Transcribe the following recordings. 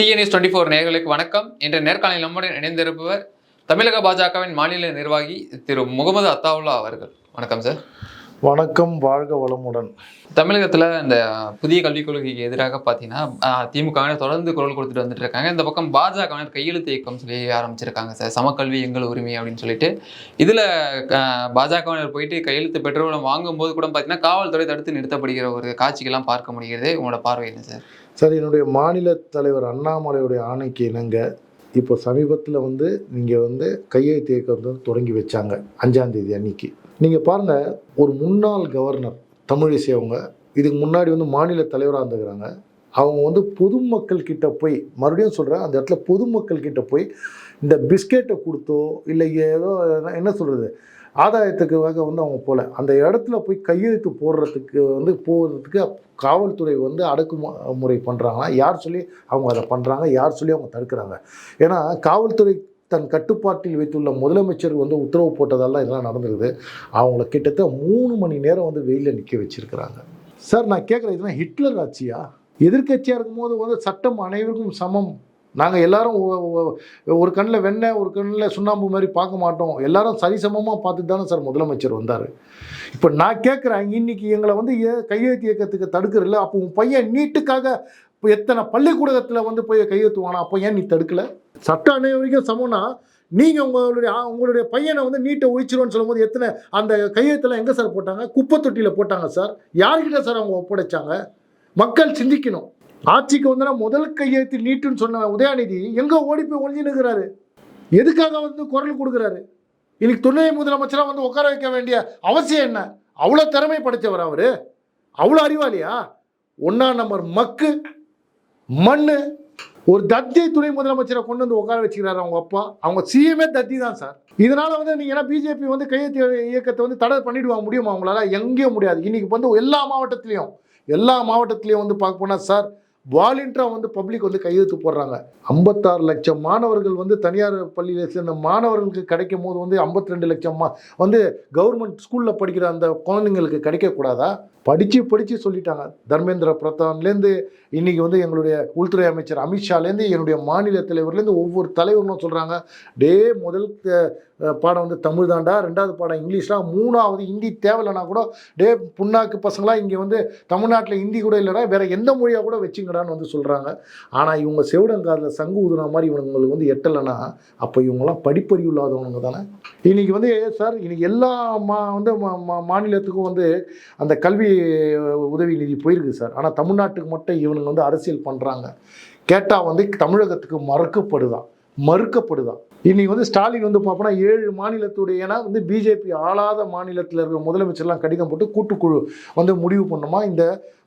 DNS twenty four நேர்களுக்கு வணக்கம். என்ற நேர்காணலில் நம்முடன் இணைந்திருப்பவர் தமிழக பாஜகவின் மாநில நிர்வாகி திரு முகமது அத்தாவுல்லா அவர்கள். வணக்கம் சார் வணக்கம் வாழ்க வளமுடன். தமிழகத்தில் இந்த புதிய கல்விக் கொள்கைக்கு எதிராக பார்த்தீங்கன்னா திமுகவினர் தொடர்ந்து குரல் கொடுத்துட்டு வந்துட்டு இருக்காங்க. இந்த பக்கம் பாஜகவினர் கையெழுத்து இயக்கம் சொல்லி ஆரம்பிச்சிருக்காங்க சார். சமக்கல்வி எங்கள் உரிமை அப்படின்னு சொல்லிட்டு. இதில் பாஜகவினர் போயிட்டு கையெழுத்து பெற்றோர்களை வாங்கும்போது கூட பார்த்தீங்கன்னா காவல்துறை தடுத்து நிறுத்தப்படுகிற ஒரு காட்சிகள்லாம் பார்க்க முடிகிறது. உங்களோட பார்வை என்ன சார்? சார் என்னுடைய மாநில தலைவர் அண்ணாமலையுடைய ஆணைக்கு இணங்க இப்போ சமீபத்தில் வந்து நீங்கள் வந்து கையெழுத்து இயக்கம் தொடங்கி வச்சாங்க அஞ்சாம் தேதி அன்னைக்கு. நீங்கள் பாருங்கள் ஒரு முன்னாள் கவர்னர் தமிழிசை அவங்க இதுக்கு முன்னாடி வந்து மாநில தலைவராக இருந்துக்கிறாங்க. அவங்க வந்து பொதுமக்கள் கிட்ட போய் மறுபடியும் சொல்கிறேன் அந்த இடத்துல பொதுமக்கள் கிட்ட போய் இந்த பிஸ்கெட்டை கொடுத்தோ இல்லை ஏதோ என்ன சொல்கிறது ஆதாயத்துக்காக வந்து அவங்க போகல அந்த இடத்துல போய் கையெழுத்து போடுறதுக்கு வந்து போகிறதுக்கு காவல்துறை வந்து அடக்குமுறை பண்ணுறாங்கன்னா யார் சொல்லி அவங்க அதை பண்ணுறாங்க யார் சொல்லி அவங்க தடுக்கிறாங்க. ஏன்னா காவல்துறை தன் கட்டுப்பாட்டில் வைத்துள்ள முதலமைச்சர் வந்து உத்தரவு போட்டதெல்லாம் இதெல்லாம் நடந்திருக்குது. அவங்கள கிட்டத்தட்ட மூணு மணி நேரம் வந்து வெயிலில் நிற்க வச்சுருக்கிறாங்க. சார் நான் கேட்குறேன் இதெல்லாம் ஹிட்லர் ஆட்சியா? எதிர்க்கட்சியாக இருக்கும்போது வந்து சட்டம் அனைவருக்கும் சமம். நாங்கள் எல்லாரும் ஒரு கண்ணில் வெண்ணெய் ஒரு கண்ணில் சுண்ணாம்பு மாதிரி பார்க்க மாட்டோம். எல்லாரும் சரிசமமாக பார்த்துட்டு தானே சார் முதலமைச்சர் வந்தார். இப்போ நான் கேட்குறேன் இன்னைக்கு எங்களை வந்து கையெழுத்து இயக்கத்துக்கு தடுக்கிறதில்ல அப்போ உன் பையன் நீட்டுக்காக இப்போ எத்தனை பள்ளிக்கூடத்தில் வந்து போய் கையெழுத்துவானா? அப்போ ஏன் நீ தடுக்கல? சட்டம் அனைவருக்கும் சமம்னா நீங்கள் உங்களுடைய உங்களுடைய பையனை வந்து நீட்டை ஒழிச்சிருவோன்னு சொல்லும்போது எத்தனை அந்த கையெழுத்தெல்லாம் எங்கே சார் போட்டாங்க? குப்பை தொட்டியில் போட்டாங்க சார். யார்கிட்ட சார் அவங்க ஒப்படைச்சாங்க? மக்கள் சிந்திக்கணும். ஆட்சிக்கு வந்தனா முதல் கையெழுத்து நீட்டுன்னு சொன்ன உதயாநிதி எங்கே ஓடி போய் ஒழிஞ்சு நிற்கிறாரு எதுக்காக வந்து குரல் கொடுக்குறாரு? இன்னைக்கு துணை முதலமைச்சராக வந்து உட்கார வைக்க வேண்டிய அவசியம் என்ன? அவ்வளோ திறமை படைத்தவர் அவர். அவ்வளோ அறிவாளியா? ஒன்றா நம்பர் மக்கு. மண் ஒரு தத்தி துணை முதலமைச்சரை கொண்டு வந்து உட்கார வச்சுக்கிறாரு அவங்க அப்பா. அவங்க சிஎம்ஏ தத்தி தான் சார். இதனால வந்து நீங்க ஏன்னா பிஜேபி வந்து கையெழுத்து இயக்கத்தை வந்து தடை பண்ணிடுவாங்க முடியுமா அவங்களால எங்கேயும் முடியாது. இன்னைக்கு வந்து எல்லா மாவட்டத்திலையும் எல்லா மாவட்டத்திலையும் வந்து பார்க்க போனால் சார் வாலண்டியராக வந்து பப்ளிக் வந்து கையெழுத்து போடுறாங்க. ஐம்பத்தாறு லட்சம் மாணவர்கள் வந்து தனியார் பள்ளியில் சேர்ந்த மாணவர்களுக்கு கிடைக்கும் போது வந்து 52 லட்சம் வந்து கவர்மெண்ட் ஸ்கூலில் படிக்கிற அந்த குழந்தைங்களுக்கு கிடைக்கக்கூடாதா? படித்து படித்து சொல்லிட்டாங்க. தர்மேந்திர பிரதான்லேருந்து இன்றைக்கி வந்து எங்களுடைய உள்துறை அமைச்சர் அமித்ஷாலேருந்து என்னுடைய மாநில தலைவர்லேருந்து ஒவ்வொரு தலைவர்களும் சொல்கிறாங்க டே முதல் பாடம் வந்து தமிழ் தாண்டா ரெண்டாவது பாடம் இங்கிலீஷ்லாம் மூணாவது ஹிந்தி தேவையில்லைனா கூட டே புண்ணாக்கு பசங்களாம் இங்கே வந்து தமிழ்நாட்டில் ஹிந்தி கூட இல்லைனா வேறு எந்த மொழியாக கூட வச்சுங்கடான்னு வந்து சொல்கிறாங்க ஆனால் இவங்க செவிடங்காதில் சங்கு ஊதுன மாதிரி இவங்களுக்கு வந்து எட்டலைன்னா அப்போ இவங்கெல்லாம் படிப்பறிவு இல்லாதவனுங்க தானே? இன்றைக்கி வந்து சார் இன்றைக்கி எல்லா மா வந்து மா- மா- மாநிலத்துக்கும் வந்து அந்த கல்வி உதவி நிதி போயிருக்கு சார். ஆனால் தமிழ்நாட்டுக்கு மட்டும் இவனுங்க வந்து அரசியல் பண்ணுறாங்க கேட்டால் வந்து தமிழகத்துக்கு மறுக்கப்படுதான். மறுக்கப்படுதான். இன்னைக்கு வந்து ஸ்டாலின் வந்து பார்ப்போம்னா ஏழு மாநிலத்துடைய ஏன்னா வந்து பிஜேபி ஆளாத மாநிலத்தில் இருக்கிற முதலமைச்சர்லாம் கடிதம் போட்டு கூட்டுக்குழு வந்து முடிவு பண்ணுமா? இந்த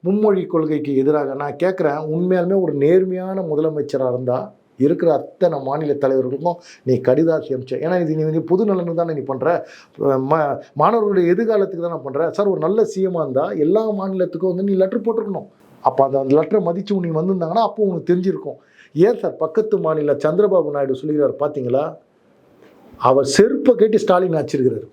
மும்மொழி கொள்கைக்கு எதிராக. நான் கேட்குறேன் உண்மையாலுமே ஒரு நேர்மையான முதலமைச்சராக இருந்தால் இருக்கிற அத்தனை மாநில தலைவர்களுக்கும் நீ கடிதாசி அமிச்ச ஏன்னா இது நீ பொது நலனுக்கு தானே நீ பண்ணுற ம மாணவர்களுடைய எதிர்காலத்துக்கு தானே பண்ணுற சார் ஒரு நல்ல சிஎமாக இருந்தால் எல்லா மாநிலத்துக்கும் வந்து நீ லெட்டர் போட்டிருக்கணும். அப்போ அந்த அந்த லெட்டரை மதித்து நீ வந்திருந்தாங்கன்னா அப்போ உனக்கு தெரிஞ்சிருக்கும். ஏன் சார் பக்கத்து மாநில சந்திரபாபு நாயுடு சொல்லுகிறார் பார்த்தீங்களா அவர் செருப்பை கேட்டு ஸ்டாலின் ஆச்சிருக்கிறார்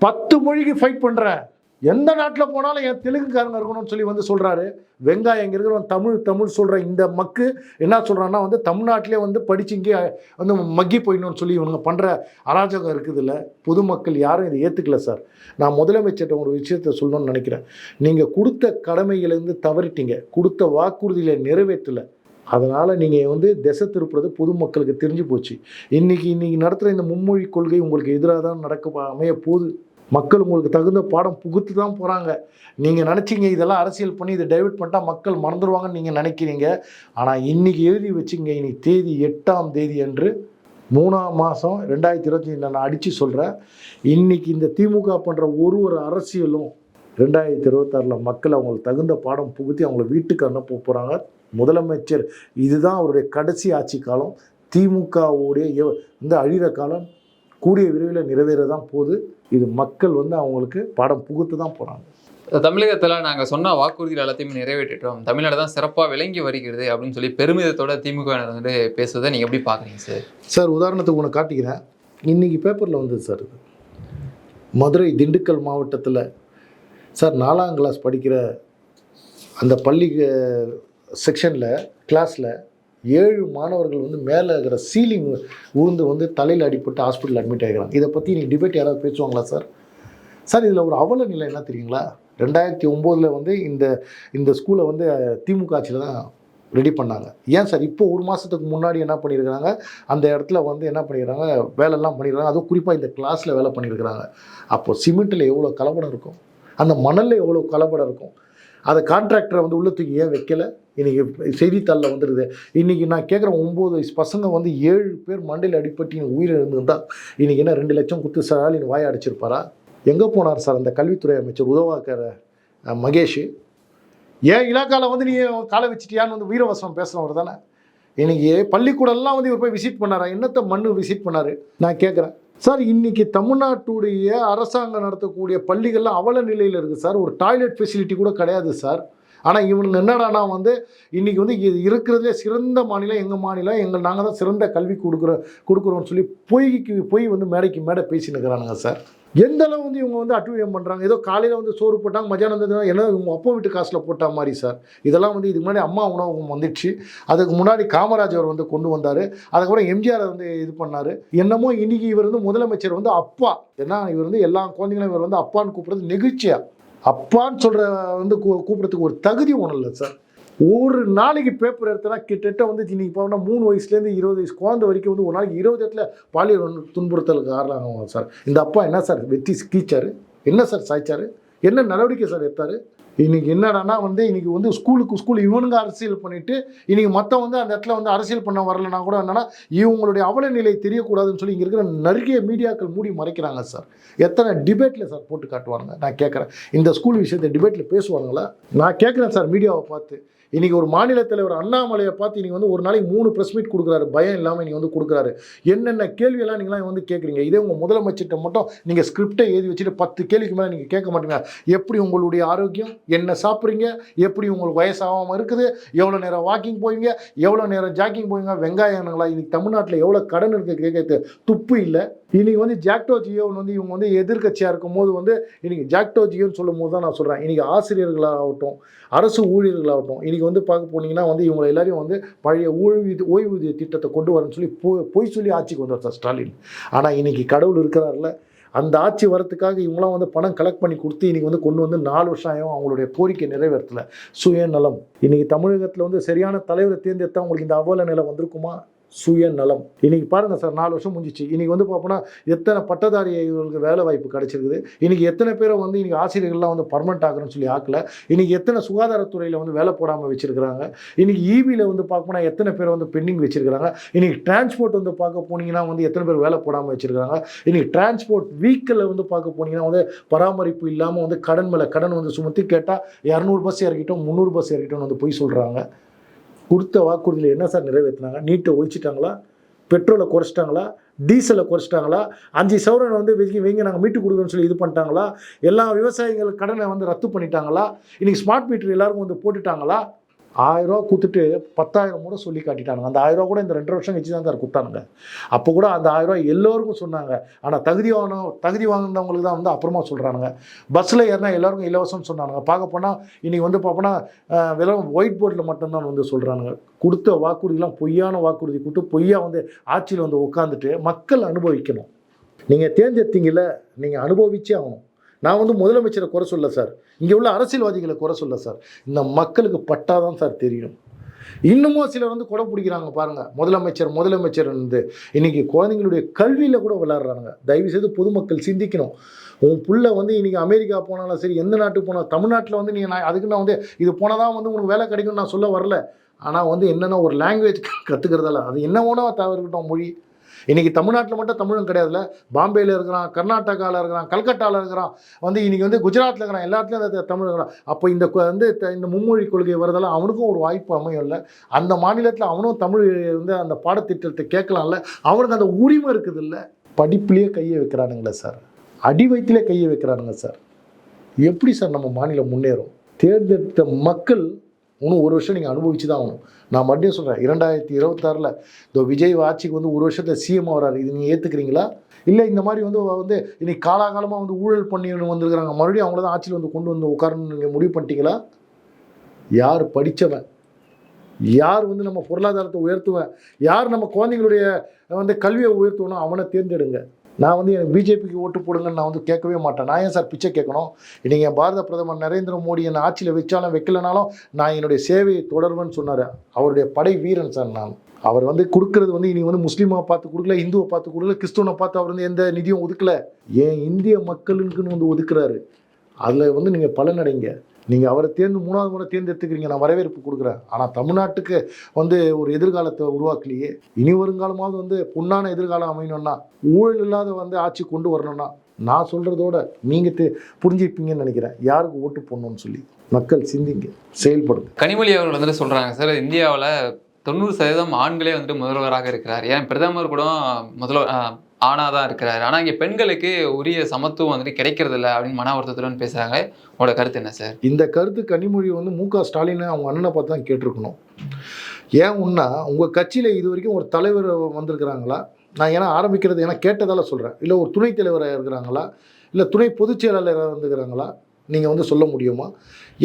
பத்து மொழிக்கு ஃபைட் பண்ணுறேன் எந்த நாட்டில் போனாலும் என் தெலுங்குக்காரங்க இருக்கணும்னு சொல்லி வந்து சொல்கிறாரு வெங்காயம் இங்கே இருக்கிறவன் தமிழ் தமிழ் சொல்கிற இந்த மக்கு என்ன சொல்கிறான்னா வந்து தமிழ்நாட்டிலே வந்து படிச்சு இங்கே வந்து மக்கி போயிடணும்னு சொல்லி இவனுங்க பண்ணுற அராஜகம் இருக்குதுல்ல. பொதுமக்கள் யாரும் இதை ஏற்றுக்கல சார். நான் முதலமைச்சர்கிட்ட ஒரு விஷயத்த சொல்லணும்னு நினைக்கிறேன். நீங்கள் கொடுத்த கடமையிலேருந்து தவறிட்டீங்க. கொடுத்த வாக்குறுதியில் நிறைவேற்றலை. அதனால் நீங்கள் வந்து திசை திருப்புறது பொதுமக்களுக்கு தெரிஞ்சு போச்சு. இன்றைக்கி இன்றைக்கி நடத்துகிற இந்த மும்மொழி கொள்கை உங்களுக்கு எதிராக தான் நடக்க அமைய போகுது. மக்கள் உங்களுக்கு தகுந்த பாடம் புகுத்து தான் போகிறாங்க நீங்கள் நினச்சிங்க இதெல்லாம் அரசியல் பண்ணி இதை டைவெர்ட் பண்ணிட்டா மக்கள் மறந்துடுவாங்கன்னு நீங்கள் நினைக்கிறீங்க. ஆனால் இன்றைக்கி எழுதி வச்சுங்க இன்னைக்கு தேதி எட்டாம் தேதி அன்று மூணாம் மாதம் ரெண்டாயிரத்தி இருபத்தி நான் அடித்து சொல்கிறேன் இன்றைக்கி இந்த திமுக பண்ணுற ஒரு ஒரு அரசியலும் ரெண்டாயிரத்தி இருபத்தாறில் மக்கள் அவங்களுக்கு தகுந்த பாடம் புகுத்தி அவங்கள வீட்டுக்கு அனுப்ப போகிறாங்க முதலமைச்சர் இதுதான் அவருடைய கடைசி ஆட்சி காலம். திமுகவுடைய எவ்- வந்து அழிகிற காலம் கூடிய விரைவில் நிறைவேற தான் போகுது. இது மக்கள் வந்து அவங்களுக்கு பாடம் புகுத்து தான் போகிறாங்க தமிழகத்துல நாங்க சொன்ன வாக்குறுதிகள் எல்லாத்தையுமே நிறைவேற்றிட்டோம். தமிழ்நாடு தான் சிறப்பா விளங்கி வருகிறது அப்படின்னு சொல்லி பெருமிதத்தோட திமுக வந்து பேசுவதை நீங்க எப்படி பாக்குறீங்க சார் சார் உதாரணத்துக்கு ஒன்று காட்டிக்கிறேன். இன்றைக்கி பேப்பரில் வந்தது சார் இது. மதுரை திண்டுக்கல் மாவட்டத்தில் சார் நாலாம் கிளாஸ் படிக்கிற அந்த பள்ளி செக்ஷனில் கிளாஸில் ஏழு மாணவர்கள் வந்து மேலே இருக்கிற சீலிங் ஊர்ந்து வந்து தலையில் அடிபட்டு ஹாஸ்பிட்டல் அட்மிட் ஆகிக்கிறாங்க இதை பற்றி நீங்கள் டிபேட் யாராவது பேசுவாங்களா சார் சார் இதில் ஒரு அவல நிலை என்ன தெரியுங்களா? ரெண்டாயிரத்தி ஒம்போதில் வந்து இந்த இந்த ஸ்கூலை வந்து திமுக ஆட்சியில் தான் ரெடி பண்ணாங்க. ஏன் சார் இப்போ ஒரு மாதத்துக்கு முன்னாடி என்ன பண்ணியிருக்கிறாங்க? அந்த இடத்துல வந்து என்ன பண்ணிடுறாங்க வேலைலாம் பண்ணிடுறாங்க அதுவும் குறிப்பாக இந்த கிளாஸில் வேலை பண்ணியிருக்கிறாங்க. அப்போது சிமெண்ட்டில் எவ்வளோ கலப்படம் இருக்கும்? அந்த மணலில் எவ்வளோ கலப்படம் இருக்கும்? அதை கான்ட்ராக்டரை வந்து உள்ள தூக்கி ஏன் வைக்கல? இன்றைக்கி செய்தித்தாளில் வந்துடுது இன்றைக்கி நான் கேட்குறேன் ஒம்பது வயசு பசங்க வந்து ஏழு பேர் மண்டையில் அடிப்பட்டு எனக்கு உயிர் இன்றைக்கி என்ன ரெண்டு லட்சம் குத்து ஸ்டாலின் வாய அடிச்சிருப்பாரா? எங்கே போனார் சார் அந்த கல்வித்துறை அமைச்சர் உதவாக்கிற மகேஷ்? ஏன் இலாக்காவில் வந்து நீ காலை வச்சிட்டியான்னு வந்து வீரவசனம் பேசுகிறவர் தானே இன்றைக்கி பள்ளிக்கூடம்லாம் வந்து இவர் போய் விசிட் பண்ணாரா? என்னத்தை மண்ணு விசிட் பண்ணார்? நான் கேட்குறேன் சார் இன்னைக்கு தமிழ்நாட்டுடைய அரசாங்கம் நடத்தக்கூடிய பள்ளிகள்லாம் அவல நிலையில் இருக்குது சார். ஒரு டாய்லெட் ஃபெசிலிட்டி கூட கிடையாது சார். ஆனால் இவனுங்க என்னடானா வந்து இன்னைக்கு வந்து இது இருக்கிறதுலே சிறந்த மாநிலம் எங்கள் மாநிலம்? எங்கள் நாங்கள் தான் சிறந்த கல்வி கொடுக்குறோம் கொடுக்குறோம்னு சொல்லி பொய்க்கு பொய் வந்து மேடைக்கு மேடை பேசின்னு இருக்கிறானுங்க சார். எந்த அளவு வந்து இவங்க வந்து அட்டுவியம் பண்ணுறாங்க ஏதோ காலையில் வந்து சோறு போட்டாங்க மத்தியானம் வந்து என்ன இவங்க அப்பா வீட்டு காசில் போட்ட மாதிரி சார். இதெல்லாம் வந்து இதுக்கு முன்னாடி அம்மா உணவகம் வந்துடுச்சு அதுக்கு முன்னாடி காமராஜர் வந்து கொண்டு வந்தார். அதுக்கப்புறம் எம்ஜிஆர் வந்து இது பண்ணார். என்னமோ இன்னைக்கு இவர் வந்து முதலமைச்சர் வந்து அப்பா. ஏன்னா இவர் வந்து எல்லா குழந்தைங்களும் இவர் வந்து அப்பான்னு கூப்பிட்றது நெகிழ்ச்சியாக அப்பான்னு சொல்கிற வந்து கூ- ஒரு தகுதி ஒன்றும் இல்லை சார் ஒரு நாளைக்கு பேப்பர் எடுத்தனா கிட்டத்தட்ட வந்து இன்னைக்கு போனால் மூணு வயசுலேருந்து இருபது வயசு குழந்தை வரைக்கும் வந்து ஒரு நாளைக்கு இருபது இடத்துல பாலியல் துன்புறுத்தலுக்கு காரணம் சார் இந்த அப்பா என்ன சார் வெற்றி கீச்சாரு. என்ன சார் சாய்ச்சாரு? என்ன நடவடிக்கை சார் எடுத்தார்? இன்னைக்கு என்னடான்னா வந்து இன்னைக்கு வந்து ஸ்கூலுக்கு ஸ்கூல் இவனுங்க அரசியல் பண்ணிட்டு இன்னைக்கு மற்ற வந்து அந்த இடத்துல வந்து அரசியல் பண்ண வரலனா கூட என்னன்னா இவங்களுடைய அவல நிலை தெரியக்கூடாதுன்னு சொல்லி இங்கே இருக்கிற நிறைய மீடியாக்கள் மூடி மறைக்கிறாங்க சார். எத்தனை டிபேட்டில் சார் போட்டு காட்டுவாங்க நான் கேட்குறேன் இந்த ஸ்கூல் விஷயத்தை டிபேட்டில் பேசுவாங்களா நான் கேட்குறேன் சார் மீடியாவை பார்த்து. இன்னைக்கு ஒரு மாநில தலைவர் அண்ணாமலையை பார்த்து இன்றைக்கி வந்து ஒரு நாளைக்கு மூணு ப்ரெஸ் மீட் கொடுக்குறாரு. பயம் இல்லாமல் நீங்கள் வந்து கொடுக்குறாரு. என்னென்ன கேள்வியெல்லாம் நீங்களாம் வந்து கேட்குறீங்க? இதே உங்கள் முதலமைச்சர்கிட்ட மட்டும் நீங்கள் ஸ்கிரிப்டை எழுதி வச்சுட்டு பத்து கேள்விக்கு மேலே நீங்கள் கேட்க மாட்டீங்க. எப்படி உங்களுடைய ஆரோக்கியம்? என்ன சாப்பிட்றீங்க? எப்படி உங்களுக்கு வயசாகாமல் இருக்குது? எவ்வளோ நேரம் வாக்கிங் போவீங்க? எவ்வளோ நேரம் ஜாக்கிங் போவீங்க? வெங்காயங்களா இன்னைக்கு தமிழ்நாட்டில் எவ்வளோ கடன் இருக்குது கேட்கறது துப்பு இல்லை. இன்றைக்கி வந்து ஜாக்டோ ஜியோன்னு வந்து இவங்க வந்து எதிர்க்கட்சியாக இருக்கும் போது வந்து இன்றைக்கி ஜாக்டோ ஜியோன்னு சொல்லும் போது தான் நான் சொல்கிறேன் இன்றைக்கி ஆசிரியர்களாகட்டும் அரசு ஊழியர்களாகட்டும் இன்றைக்கி வந்து பார்க்க போனீங்கன்னா வந்து இவங்களை எல்லாரையும் வந்து பழைய ஓய்வூதிய ஓய்வூதிய திட்டத்தை கொண்டு வரேன்னு சொல்லி பொ- பொய் சொல்லி ஆட்சிக்கு வந்தார் சார் ஸ்டாலின். ஆனால் இன்னைக்கு கடவுள் இருக்கிறார்ல அந்த ஆட்சி வரத்துக்காக இவங்களாம் வந்து பணம் கலெக்ட் பண்ணி கொடுத்து இன்றைக்கி வந்து கொண்டு வந்து நாலு வருஷம் ஆகும் அவங்களுடைய கோரிக்கை நிறைவேற்றல சுயநலம். இன்றைக்கி தமிழகத்தில் வந்து சரியான தலைவரை தேர்ந்தெடுத்தால் உங்களுக்கு இந்த அவல நிலை வந்திருக்குமா? சுயநலம். இன்னைக்கு பாருங்க சார் நாலு வருஷம் முடிஞ்சிச்சு. இன்னைக்கு வந்து பார்ப்போம்னா எத்தனை பட்டதாரிகளுக்கு வேலை வாய்ப்பு கிடைச்சிருக்குது. இன்னைக்கு எத்தனை பேரை வந்து இன்னைக்கு ஆசிரியர்கள்லாம் வந்து பர்மனெண்ட் ஆகணும்னு சொல்லி ஆக்கல. இன்னைக்கு எத்தனை சுகாதாரத்துறையில் வந்து வேலை போடாமல் வச்சிருக்கிறாங்க. இன்னைக்கு ஈவியில் வந்து பார்க்கணும்னா எத்தனை பேர் வந்து பெண்டிங் வச்சிருக்கிறாங்க. இன்னைக்கு டிரான்ஸ்போர்ட் வந்து பார்க்க போனீங்கன்னா வந்து எத்தனை பேர் வேலை போடாமல் வச்சுருக்காங்க இன்னைக்கு டிரான்ஸ்போர்ட் வீக்கில் வந்து பார்க்க போனீங்கன்னா வந்து பராமரிப்பு இல்லாமல் வந்து கடன் மேலே கடன் வந்து சுமத்தி கேட்டால் இரநூறு பஸ் இறக்கிட்டோம் முந்நூறு பஸ் இறக்கிட்டோம்னு வந்து போய் சொல்கிறாங்க கொடுத்த வாக்குறுதியில் என்ன சார் நிறைவேற்றினாங்க? நீட்டை ஒழிச்சிட்டாங்களா? பெட்ரோலை குறைச்சிட்டாங்களா? டீசலை குறைச்சிட்டாங்களா? அஞ்சு சவரன் வந்து வெங்கி வெங்க நாங்கள் மீட்டு கொடுக்குறோன்னு சொல்லி இது பண்ணிட்டாங்களா? எல்லா விவசாயிகள் கடனை வந்து ரத்து பண்ணிட்டாங்களா? இன்றைக்கி ஸ்மார்ட் மீட்டர் எல்லாருக்கும் வந்து போட்டுட்டாங்களா? ஆயிரம் கொடுத்துட்டு பத்தாயிரம் கூட சொல்லி காட்டிட்டானுங்க. அந்த ஆயிரம் ரூபா கூட இந்த ரெண்டு வருஷம் கழிச்சு தான் சார் கொடுத்தானுங்க. அப்போ கூட அந்த ஆயிரம் எல்லோருக்கும் சொன்னாங்க. ஆனால் தகுதி வாங்கினோம் தகுதி வாங்கினவங்களுக்கு தான் வந்து அப்புறமா சொல்கிறானுங்க பஸ்ஸில் ஏறினா எல்லாருக்கும் இலவசம்னு சொன்னானுங்க. பார்க்க போனால் இன்றைக்கி வந்து பார்ப்போன்னா வெறும் ஒயிட் போர்டில் மட்டும்தான் வந்து சொல்கிறானுங்க கொடுத்த வாக்குறுதிலாம் பொய்யான வாக்குறுதி கொடுத்து பொய்யா வந்து ஆட்சியில் வந்து உட்காந்துட்டு மக்கள் அனுபவிக்கணும். நீங்கள் தேர்ந்தெடுத்தீங்கல்ல நீங்கள் அனுபவிச்சே ஆகணும். நான் வந்து முதலமைச்சரை குறை சொல்ல சார். இங்கே உள்ள அரசியல்வாதிகளை குறை சொல்ல சார். இந்த மக்களுக்கு பட்டாதான் சார் தெரியும். இன்னமும் சிலர் வந்து கொடை பிடிக்கிறாங்க பாருங்க. முதலமைச்சர் முதலமைச்சர் வந்து இன்னைக்கு குழந்தைங்களுடைய கல்வியில் கூட விளாட்றாங்க தயவு செய்து பொதுமக்கள் சிந்திக்கணும். உன் புள்ள வந்து இன்னைக்கு அமெரிக்கா போனாலும் சரி எந்த நாட்டுக்கு போனாலும் தமிழ்நாட்டில் வந்து நீங்கள் நான் அதுக்கு நான் வந்து இது போனால் தான் வந்து உனக்கு வேலை கிடைக்கும்னு நான் சொல்ல வரல. ஆனால் வந்து என்னென்ன ஒரு லாங்குவேஜ் கற்றுக்கிறதால அது என்ன வேணா தவிர்க்கட்டும் மொழி. இன்றைக்கி தமிழ்நாட்டில் மட்டும் தமிழும் கிடையாதுல்ல. பாம்பேயில் இருக்கிறான் கர்நாடகாவில் இருக்கிறான் கல்கட்டாவில் இருக்கிறான். வந்து இன்றைக்கி வந்து குஜராத்தில் இருக்கிறான் எல்லாத்துலேயும் அந்த தமிழ் இருக்கிறான். அப்போ இந்த வந்து இந்த மும்மொழி கொள்கை வரதெல்லாம் அவனுக்கும் ஒரு வாய்ப்பு அமையும்ல. அந்த மாநிலத்தில் அவனும் தமிழ் வந்து அந்த பாடத்திட்டத்தை கேட்கலாம்ல. அவனுக்கு அந்த உரிமை இருக்குது இல்லை படிப்புலேயே கையை வைக்கிறானுங்களே சார். அடி வயிற்றுலேயே கையை வைக்கிறானுங்க சார். எப்படி சார் நம்ம மாநிலம் முன்னேறும்? தேர்ந்தெடுத்த மக்கள் இன்னும் ஒரு வருஷம் நீங்கள் அனுபவிச்சு தான் ஆகணும். நான் மறுபடியும் சொல்கிறேன் இரண்டாயிரத்தி இருபத்தாறில் இந்த விஜய் ஆட்சிக்கு வந்து ஒரு வருஷத்தில் சிஎம் வராரு இது நீங்கள் ஏற்றுக்கிறீங்களா இல்லை இந்த மாதிரி வந்து வந்து இன்னைக்கு காலாகாலமாக வந்து ஊழல் பண்ணி வந்துருக்குறாங்க. மறுபடியும் அவங்கள தான் ஆட்சியில் வந்து கொண்டு வந்து உட்காரணும்னு நீங்கள் முடிவு பண்ணிட்டீங்களா? யார் படித்தவன் யார் வந்து நம்ம பொருளாதாரத்தை உயர்த்துவேன்? யார் நம்ம குழந்தைங்களுடைய வந்து கல்வியை உயர்த்துவனோ அவனை தேர்ந்தெடுங்க. நான் வந்து எனக்கு பிஜேபிக்கு ஓட்டு போடுங்கன்னு நான் வந்து கேட்கவே மாட்டேன். நான் ஏன் சார் பிச்சை கேட்கணும்? நீங்கள் என் பாரத பிரதமர் நரேந்திர மோடி என்னை ஆட்சியில் வச்சாலும் வைக்கலனாலும் நான் என்னுடைய சேவையை தொடர்வேன்னு சொன்னார். அவருடைய படை வீரன் சார் நான். அவர் வந்து கொடுக்கறது வந்து இனி வந்து முஸ்லீமாக பார்த்து கொடுக்கல இந்துவை பார்த்து கொடுக்கல கிறிஸ்துவனை பார்த்து அவர் வந்து எந்த நிதியும் ஒதுக்கல. ஏன் இந்திய மக்களுக்குன்னு வந்து ஒதுக்குறாரு. அதில் வந்து நீங்கள் பலனடைங்க. நீங்கள் அவரை தேர்ந்து மூணாவது முறை தேர்ந்தெடுத்துக்கிறீங்க நான் வரவேற்பு கொடுக்குறேன். ஆனால் தமிழ்நாட்டுக்கு வந்து ஒரு எதிர்காலத்தை உருவாக்கலையே. இனி வருங்காலமாவது வந்து பொன்னான எதிர்காலம் அமையணும்னா ஊழல் இல்லாத வந்து ஆட்சி கொண்டு வரணும்னா நான் சொல்கிறதோட நீங்கள் தே புரிஞ்சுப்பீங்கன்னு நினைக்கிறேன். யாருக்கு ஓட்டு போடணும்னு சொல்லி. மக்கள் சிந்திங்க செயல்படுங்க. கனிமொழி அவர்கள் வந்துட்டு சொல்கிறாங்க சார் இந்தியாவில் தொண்ணூறு சதவீதம் ஆண்களே வந்துட்டு முதல்வராக இருக்கிறார். ஏன் பிரதமர் கூட முதல்வர் ஆணாக தான் இருக்கிறாரு. ஆனால் இங்கே பெண்களுக்கு உரிய சமத்துவம் வந்துட்டு கிடைக்கிறது இல்லை அப்படின்னு மன வருத்தத்துடன் பேசுகிறாங்க உங்களோட கருத்து என்ன சார்? இந்த கருத்து கனிமொழி வந்து மு க ஸ்டாலின் அவங்க அண்ணனை பார்த்து தான் கேட்டிருக்கணும். ஏன் உன்னா உங்கள் கட்சியில் இது வரைக்கும் ஒரு தலைவர் வந்திருக்கிறாங்களா? நான் ஏன்னா ஆரம்பிக்கிறது ஏன்னா கேட்டதால் சொல்கிறேன் இல்லை ஒரு துணைத் தலைவராக இருக்கிறாங்களா? இல்லை துணை பொதுச் செயலாளராக வந்துக்கிறாங்களா நீங்கள் வந்து சொல்ல முடியுமா?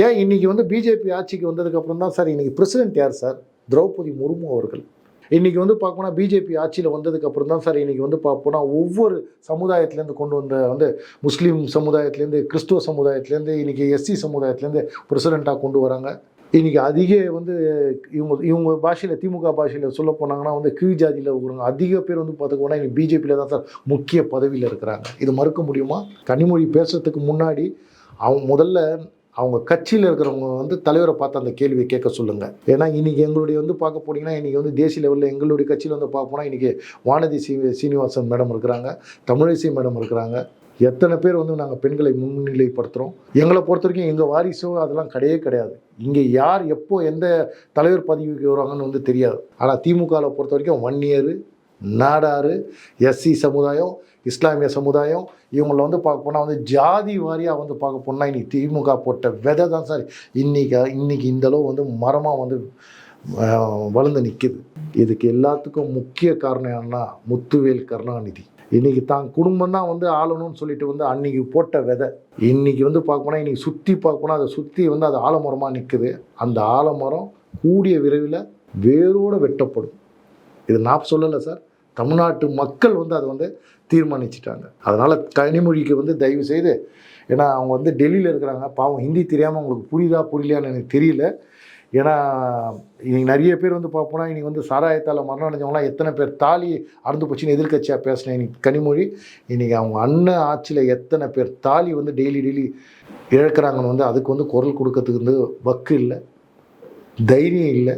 ஏன் இன்றைக்கி வந்து பிஜேபி ஆட்சிக்கு வந்ததுக்கப்புறம் தான் சார் இன்றைக்கி பிரசிடென்ட் யார் சார்? திரௌபதி முர்மு அவர்கள். இன்றைக்கி வந்து பார்க்கணும்னா பிஜேபி ஆட்சியில் வந்ததுக்கப்புறம் தான் சார் இன்றைக்கி வந்து பார்ப்போம்னா ஒவ்வொரு சமுதாயத்துலேருந்து கொண்டு வந்த வந்து முஸ்லீம் சமுதாயத்துலேருந்து கிறிஸ்துவ சமுதாயத்துலேருந்து இன்றைக்கி எஸ்சி சமுதாயத்துலேருந்து பிரசிடெண்ட்டாக கொண்டு வராங்க. இன்றைக்கி அதிக வந்து இவங்க இவங்க பாஷையில் திமுக பாஷையில் சொல்ல போனாங்கன்னா வந்து கீழ் ஜாதியில் இருக்கிறவங்க அதிக பேர் வந்து பார்த்துக்கோன்னா இன்னைக்கு பிஜேபியில் தான் சார் முக்கிய பதவியில் இருக்கிறாங்க. இது மறுக்க முடியுமா? கனிமொழி பேசுகிறதுக்கு முன்னாடி அவங்க முதல்ல அவங்க கட்சியில் இருக்கிறவங்க வந்து தலைவரை பார்த்து அந்த கேள்வியை கேட்க சொல்லுங்கள் ஏன்னா இன்றைக்கி எங்களுடைய வந்து பார்க்க போனீங்கன்னா இன்றைக்கி வந்து தேசிய லெவலில் எங்களுடைய கட்சியில் வந்து பார்க்க போனால் இன்றைக்கி வானதி சீ சீனிவாசன் மேடம் இருக்கிறாங்க தமிழிசை மேடம் இருக்கிறாங்க. எத்தனை பேர் வந்து நாங்கள் பெண்களை முன்னிலைப்படுத்துகிறோம் எங்களை பொறுத்த வரைக்கும் எங்கள் வாரிசோ அதெல்லாம் கிடையவே கிடையாது. இங்கே யார் எப்போ எந்த தலைவர் பதவிக்கு வருவாங்கன்னு வந்து தெரியாது. ஆனால் திமுகவில் பொறுத்த வரைக்கும் வன்னியர் நாடாறு எஸ்சி சமுதாயம் இஸ்லாமிய சமுதாயம் இவங்களை வந்து பார்க்க போனால் வந்து ஜாதி வாரியாக வந்து பார்க்க போனால் இன்னைக்கு திமுக போட்ட விதை தான் சார். இன்னைக்கு இன்னைக்கு இந்தளவு வந்து மரமாக வந்து வளர்ந்து நிற்கிது இதுக்கு எல்லாத்துக்கும் முக்கிய காரணம் என்னன்னா முத்துவேல் கருணாநிதி. இன்னைக்கு தான் குடும்பம் தான் வந்து ஆளணும்னு சொல்லிட்டு வந்து அன்னைக்கு போட்ட விதை. இன்னைக்கு வந்து பார்க்க போனால் இன்னைக்கு சுற்றி பார்க்க போனால் அதை சுற்றி வந்து அது ஆலமரமாக நிற்குது அந்த ஆலமரம் கூடிய விரைவில் வேரோடு வெட்டப்படும். இது நான் சொல்லலை சார். தமிழ்நாட்டு மக்கள் வந்து அதை வந்து தீர்மானிச்சிட்டாங்க. அதனால் கனிமொழிக்கு வந்து தயவு செய்து ஏன்னா அவங்க வந்து டெல்லியில் இருக்கிறாங்க. பாவம் ஹிந்தி தெரியாமல் அவங்களுக்கு புரியுதா புரியலையான்னு எனக்கு தெரியல. ஏன்னா இன்னைக்கு நிறைய பேர் வந்து பார்ப்போம்னா இன்னைக்கு வந்து சாராயத்தால் மரணம் அடைஞ்சவங்களாம் எத்தனை பேர் தாலி அறந்து போச்சுன்னு எதிர்கட்சியாக பேசினேன் இன்னைக்கு கனிமொழி இன்னைக்கு அவங்க அண்ணன் ஆட்சியில் எத்தனை பேர் தாலி வந்து டெய்லி டெய்லி இழக்கிறாங்கன்னு வந்து அதுக்கு வந்து குரல் கொடுக்கறதுக்கு வந்து வக்கு இல்லை. தைரியம் இல்லை.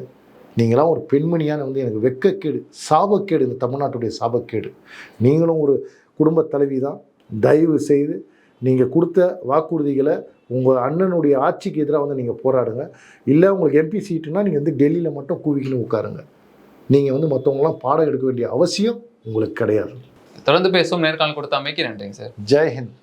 நீங்களாம் ஒரு பெண்மணியான வந்து எனக்கு வெக்கக்கேடு சாபக்கேடு இந்த தமிழ்நாட்டுடைய சாபக்கேடு. நீங்களும் ஒரு குடும்ப தலைவி தான். தயவு செய்து நீங்கள் கொடுத்த வாக்குறுதிகளை உங்கள் அண்ணனுடைய ஆட்சிக்கு எதிராக வந்து நீங்கள் போராடுங்க. இல்லை உங்களுக்கு எம்பி சீட்டுனா நீங்கள் வந்து டெல்லியில் மட்டும் கூவிக்கின்னு உட்காருங்க. நீங்கள் வந்து மற்றவங்களாம் பாடம் எடுக்க வேண்டிய அவசியம் உங்களுக்கு கிடையாது. தொடர்ந்து பேசும் நேர்காணல் கொடுத்த அமைக்கு நன்றிங்க சார். ஜெய் ஹிந்த்.